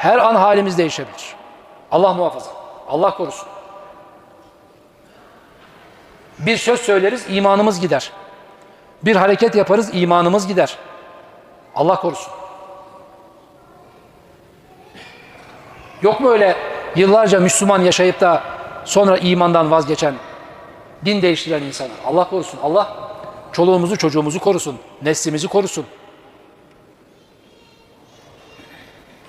Her an halimiz değişebilir. Allah muhafaza. Allah korusun. Bir söz söyleriz, imanımız gider. Bir hareket yaparız, imanımız gider. Allah korusun. Yok mu öyle yıllarca Müslüman yaşayıp da sonra imandan vazgeçen, din değiştiren insanlar? Allah korusun. Allah çoluğumuzu çocuğumuzu korusun. Neslimizi korusun.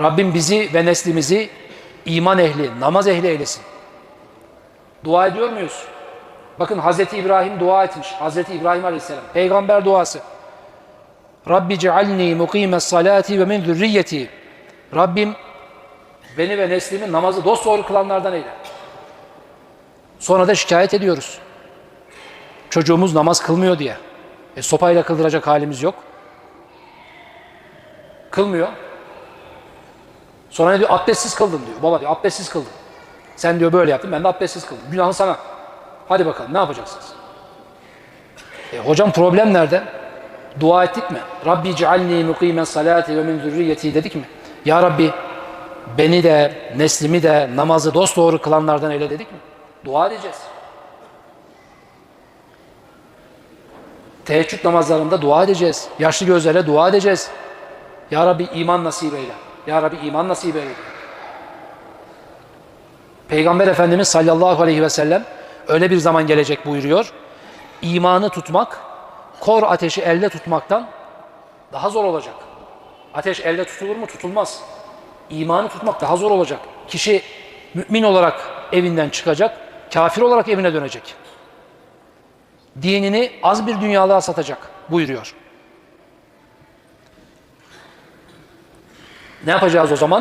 Rabbim bizi ve neslimizi iman ehli, namaz ehli eylesin. Dua ediyor muyuz? Bakın Hazreti İbrahim dua etmiş. Hazreti İbrahim Aleyhisselam. Peygamber duası. Rabbi cealni mukimes salati ve min zürriyeti. Rabbim beni ve neslimi namazı dosdoğru kılanlardan eyle. Sonra da şikayet ediyoruz. Çocuğumuz namaz kılmıyor diye. E, sopayla kıldıracak halimiz yok. Kılmıyor. Sonra ne diyor? Abdestsiz kıldın diyor. Baba diyor abdestsiz kıldım. Sen diyor böyle yaptın ben de abdestsiz kıldım. Günahın sana. Hadi bakalım ne yapacaksınız? E, hocam problem nerede? Dua ettik mi? Rabbi cealni mukimen salati ve min zürriyeti dedik mi? Ya Rabbi beni de neslimi de namazı dosdoğru kılanlardan eyle dedik mi? Dua edeceğiz. Teheccüd namazlarında dua edeceğiz. Yaşlı gözlerle dua edeceğiz. Ya Rabbi iman nasip eyle. Ya Rabbi iman nasip eyle. Peygamber Efendimiz sallallahu aleyhi ve sellem öyle bir zaman gelecek buyuruyor. İmanı tutmak, kor ateşi elde tutmaktan daha zor olacak. Ateş elde tutulur mu? Tutulmaz. İmanı tutmak daha zor olacak. Kişi mümin olarak evinden çıkacak, kafir olarak evine dönecek. Dinini az bir dünyalığa satacak buyuruyor. Ne yapacağız o zaman?